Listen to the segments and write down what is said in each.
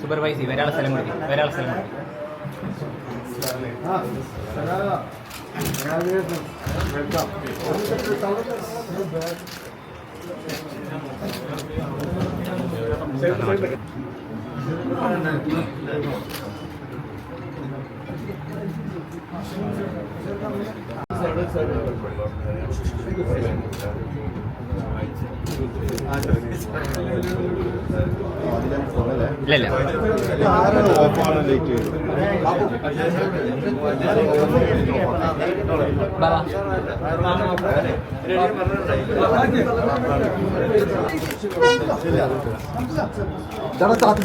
Supervise ചെയ്യും ഒരാളെ സ്ഥലം കൊടുക്കും ഒരാളെ സ്ഥലം കൊടുക്കും. ഇല്ലല്ല ചേട്ടാ താത്തി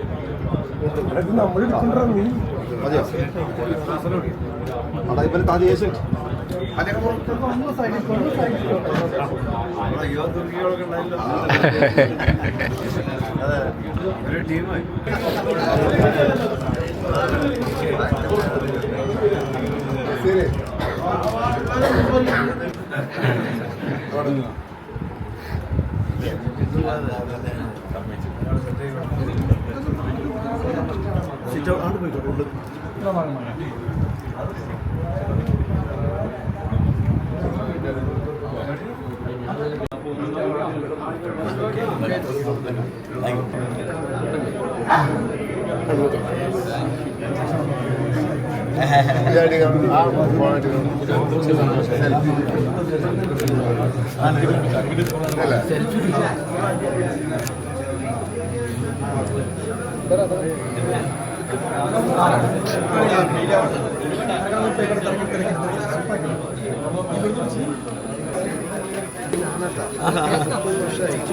ബാബാ നമ്മൾ ഇക്ബാൽ മതിയോ അടാ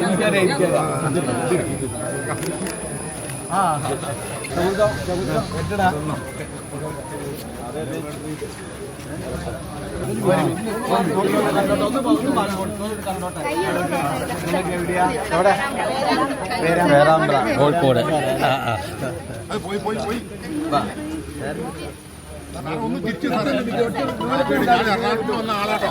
ಇದ್ದಾರೆ ಇದ್ದಾರೆ ഏഷ്യൻ കോഴിക്കോട് പോയി പോയി പോയി ആളാട്ടോ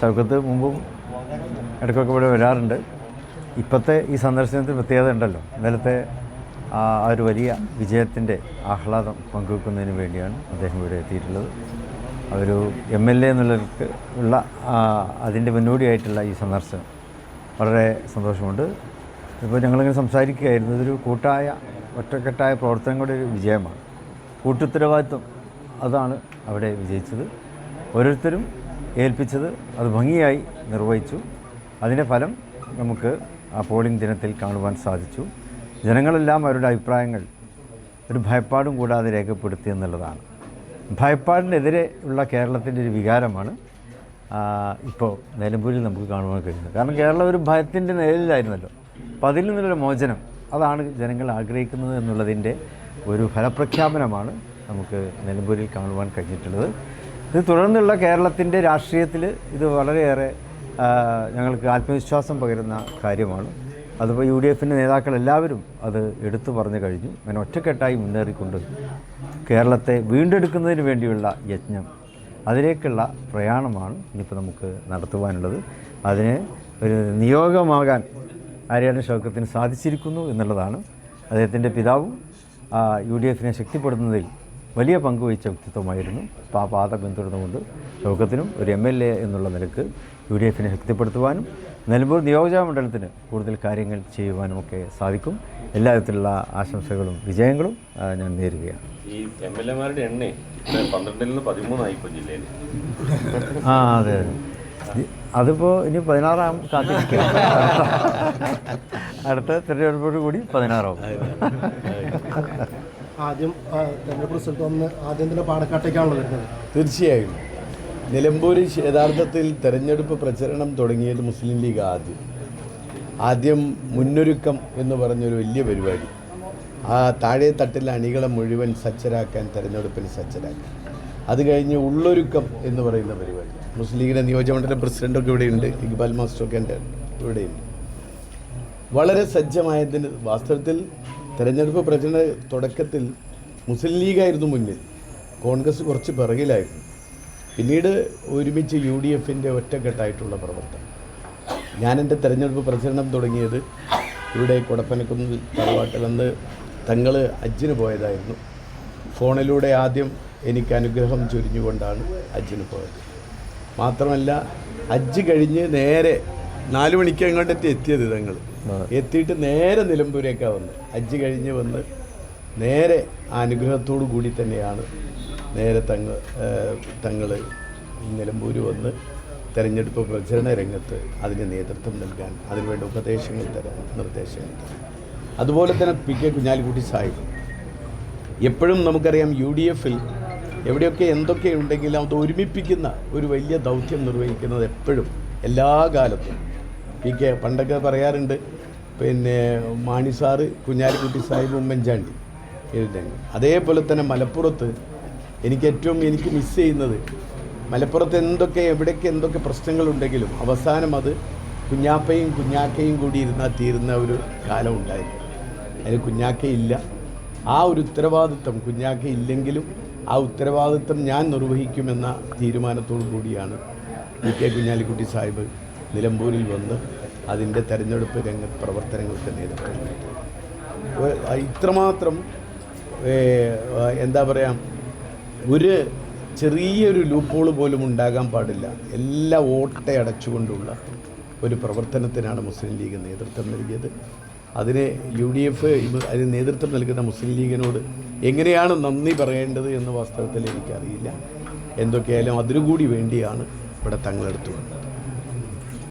സൗഖ്യത്ത് മുമ്പും ഇടയ്ക്കൊക്കെ ഇവിടെ വരാറുണ്ട്. ഇപ്പോഴത്തെ ഈ സന്ദർശനത്തിന് പ്രത്യേകത ഉണ്ടല്ലോ. ഇന്നലത്തെ ആ ഒരു വലിയ വിജയത്തിന്റെ ആഹ്ലാദം പങ്കുവെക്കുന്നതിന് വേണ്ടിയാണ് അദ്ദേഹം ഇവിടെ എത്തിയിട്ടുള്ളത്. ഒരു എം എൽ എ എന്നുള്ളവർക്ക് ഉള്ള അതിന്റെ മുന്നോടിയായിട്ടുള്ള ഈ സന്ദർശനം. വളരെ സന്തോഷമുണ്ട്. ഇപ്പോൾ ഞങ്ങളിങ്ങനെ സംസാരിക്കുകയായിരുന്നു. ഇതൊരു കൂട്ടായ ഒറ്റക്കെട്ടായ പ്രവർത്തനങ്ങളുടെ ഒരു വിജയമാണ്. കൂട്ടുത്തരവാദിത്വം അതാണ് അവിടെ വിജയിച്ചത്. ഓരോരുത്തരും ഏൽപ്പിച്ചത് അത് ഭംഗിയായി നിർവഹിച്ചു. അതിന്റെ ഫലം നമുക്ക് ആ പോളിംഗ് ദിനത്തിൽ കാണുവാൻ സാധിച്ചു. ജനങ്ങളെല്ലാം അവരുടെ അഭിപ്രായങ്ങൾ ഒരു ഭയപ്പാടും കൂടാതെ രേഖപ്പെടുത്തി എന്നുള്ളതാണ്. ഭയപ്പാടിനെതിരെ ഉള്ള കേരളത്തിന്റെ ഒരു വികാരമാണ് ഇപ്പോൾ നിലമ്പൂരിൽ നമുക്ക് കാണുവാൻ കഴിയുന്നത്. കാരണം കേരളം ഒരു ഭയത്തിന്റെ നിഴലിലായിരുന്നല്ലോ. അപ്പം അതിൽ നിന്നൊരു മോചനം. അതാണ് ജനങ്ങൾ ആഗ്രഹിക്കുന്നത് എന്നുള്ളതിന്റെ ഒരു ഫലപ്രഖ്യാപനമാണ് നമുക്ക് നിലമ്പൂരിൽ കാണുവാൻ കഴിഞ്ഞിട്ടുള്ളത്. ഇത് തുടർന്നുള്ള കേരളത്തിന്റെ രാഷ്ട്രീയത്തിൽ ഇത് വളരെയേറെ ഞങ്ങൾക്ക് ആത്മവിശ്വാസം പകരുന്ന കാര്യമാണ്. അതിപ്പോൾ യു ഡി എഫിന്റെ നേതാക്കൾ എല്ലാവരും അത് എടുത്തു പറഞ്ഞു കഴിഞ്ഞു. അങ്ങനെ ഒറ്റക്കെട്ടായി മുന്നേറിക്കൊണ്ട് കേരളത്തെ വീണ്ടെടുക്കുന്നതിന് വേണ്ടിയുള്ള യജ്ഞം അതിലേക്കുള്ള പ്രയാണമാണ് ഇനിയിപ്പോൾ നമുക്ക് നടത്തുവാനുള്ളത്. അതിന് ഒരു നിയോഗമാകാൻ ആര്യാടൻ ഷൗക്കത്തിന് സാധിച്ചിരിക്കുന്നു എന്നുള്ളതാണ്. അദ്ദേഹത്തിന്റെ പിതാവും യു ഡി എഫിനെ ശക്തിപ്പെടുത്തുന്നതിൽ വലിയ പങ്കുവഹിച്ച വ്യക്തിത്വമായിരുന്നു അപ്പോൾ ആ പാത പിന്തുടർന്നുകൊണ്ട് ഷൗക്കത്തിനും ഒരു എം എൽ എ എന്നുള്ള നിലയ്ക്ക് യു ഡി എഫിനെ ശക്തിപ്പെടുത്തുവാനും നിലമ്പൂർ നിയോജക മണ്ഡലത്തിന് കൂടുതൽ കാര്യങ്ങൾ ചെയ്യുവാനും ഒക്കെ സാധിക്കും. എല്ലാ വിധത്തിലുള്ള ആശംസകളും വിജയങ്ങളും ഞാൻ നേരുകയാണ്. ഈ എം എൽ എമാരുടെ എണ്ണ പന്ത്രണ്ടിൽ നിന്ന് പതിമൂന്നായി ഇപ്പോൾ ജില്ലയിൽ ആ അതെ അതെ. അതിപ്പോൾ ഇനി പതിനാറാം കാത്തിരിക്കുക അടുത്ത തിരഞ്ഞെടുപ്പോട് കൂടി പതിനാറാവും. ആദ്യം തിരഞ്ഞെടുപ്പ് തെരഞ്ഞെടുപ്പ് റിസൾട്ട് വന്ന് ആദ്യം തന്നെ പാലക്കാട്ടേക്കാണല്ലോ വരുന്നത്. തീർച്ചയായും. നിലമ്പൂരിൽ യഥാർത്ഥത്തിൽ തെരഞ്ഞെടുപ്പ് പ്രചരണം തുടങ്ങിയത് മുസ്ലിം ലീഗ് ആദ്യം. ആദ്യം മുന്നൊരുക്കം എന്ന് പറഞ്ഞൊരു വലിയ പരിപാടി. ആ താഴെ തട്ടിലെ അണികളെ മുഴുവൻ സജ്ജരാക്കാൻ തെരഞ്ഞെടുപ്പിന് സജ്ജരാക്കാൻ. അത് കഴിഞ്ഞ് ഉള്ളൊരുക്കം എന്ന് പറയുന്ന പരിപാടി. മുസ്ലിം ലീഗിന്റെ നിയോജകമണ്ഡലം പ്രസിഡന്റൊക്കെ ഇവിടെയുണ്ട് ഇക്ബാൽ മാസ്റ്ററൊക്കെ എന്റെ ഇവിടെയുണ്ട്. വളരെ സജ്ജമായതിന് വാസ്തവത്തിൽ തെരഞ്ഞെടുപ്പ് പ്രചരണ തുടക്കത്തിൽ മുസ്ലിം ലീഗായിരുന്നു മുന്നിൽ. കോൺഗ്രസ് കുറച്ച് പിറകിലായിരുന്നു. പിന്നീട് ഒരുമിച്ച് യു ഡി എഫിന്റെ ഒറ്റക്കെട്ടായിട്ടുള്ള പ്രവർത്തനം. ഞാൻ എന്റെ തെരഞ്ഞെടുപ്പ് പ്രചരണം തുടങ്ങിയത് ഇവിടെ കൊടപ്പനക്കുന്നിൽ തറവാട്ടിൽ അന്ന് തങ്ങൾ അജ്ജിന് പോയതായിരുന്നു. ഫോണിലൂടെ ആദ്യം എനിക്ക് അനുഗ്രഹം ചൊരിഞ്ഞുകൊണ്ടാണ് അജ്ജിന് പോയത്. മാത്രമല്ല അജ്ജ് കഴിഞ്ഞ് നേരെ നാല് മണിക്ക് അങ്ങോട്ടേക്ക് എത്തിയത് തങ്ങൾ എത്തിയിട്ട് നേരെ നിലമ്പൂരേക്കാണ് വന്ന് അജ്ജ് കഴിഞ്ഞ് വന്ന് നേരെ ആ അനുഗ്രഹത്തോടു കൂടി തന്നെയാണ് നേരെ തങ്ങൾ തങ്ങൾ നിലമ്പൂർ വന്ന് തെരഞ്ഞെടുപ്പ് പ്രചരണ രംഗത്ത് അതിന് നേതൃത്വം നൽകാൻ അതിനുവേണ്ട ഉപദേശങ്ങൾ തരാൻ നിർദ്ദേശങ്ങൾ തരാൻ. അതുപോലെ തന്നെ പി കെ കുഞ്ഞാലിക്കുട്ടി സാഹിബ് എപ്പോഴും നമുക്കറിയാം യു ഡി എഫിൽ എവിടെയൊക്കെ എന്തൊക്കെ ഉണ്ടെങ്കിലും അത് ഒരുമിപ്പിക്കുന്ന ഒരു വലിയ ദൗത്യം നിർവഹിക്കുന്നത് എപ്പോഴും എല്ലാ കാലത്തും. പി കെ പണ്ടൊക്കെ പറയാറുണ്ട് പിന്നെ മാണി സാറ് കുഞ്ഞാലിക്കുട്ടി സാഹിബ് ഉമ്മൻചാണ്ടി. എഴുതങ്ങൾ അതേപോലെ തന്നെ മലപ്പുറത്ത് എനിക്ക് ഏറ്റവും എനിക്ക് മിസ് ചെയ്യുന്നത് മലപ്പുറത്ത് എന്തൊക്കെ എവിടെയൊക്കെ എന്തൊക്കെ പ്രശ്നങ്ങളുണ്ടെങ്കിലും അവസാനം അത് കുഞ്ഞാപ്പയും കുഞ്ഞാക്കയും കൂടി ഇരുന്നാൽ തീരുന്ന ഒരു കാലം ഉണ്ടായിരുന്നു. അതിന് കുഞ്ഞാക്കയില്ല ആ ഒരു ഉത്തരവാദിത്വം കുഞ്ഞാക്ക ഇല്ലെങ്കിലും ആ ഉത്തരവാദിത്വം ഞാൻ നിർവഹിക്കുമെന്ന തീരുമാനത്തോടു കൂടിയാണ് വി കെ കുഞ്ഞാലിക്കുട്ടി സാഹിബ് നിലമ്പൂരിൽ വന്ന് അതിന്റെ തെരഞ്ഞെടുപ്പ് രംഗ പ്രവർത്തനങ്ങൾക്ക് നേതൃത്വം ഇത്രമാത്രം എന്താ പറയുക ഒരു ചെറിയൊരു ലൂപ്പോൾ പോലും ഉണ്ടാകാൻ പാടില്ല. എല്ലാ ഓട്ടയടച്ചുകൊണ്ടുള്ള ഒരു പ്രവർത്തനത്തിനാണ് മുസ്ലിം ലീഗ് നേതൃത്വം നൽകിയത്. അതിന് യു ഡി എഫ് അതിന് നേതൃത്വം നൽകുന്ന മുസ്ലിം ലീഗിനോട് എങ്ങനെയാണ് നന്ദി പറയേണ്ടത് എന്ന് വാസ്തവത്തിൽ എനിക്കറിയില്ല. എന്തൊക്കെയായാലും അതിനുകൂടി വേണ്ടിയാണ് ഇവിടെ തങ്ങളെടുത്തു വന്നത്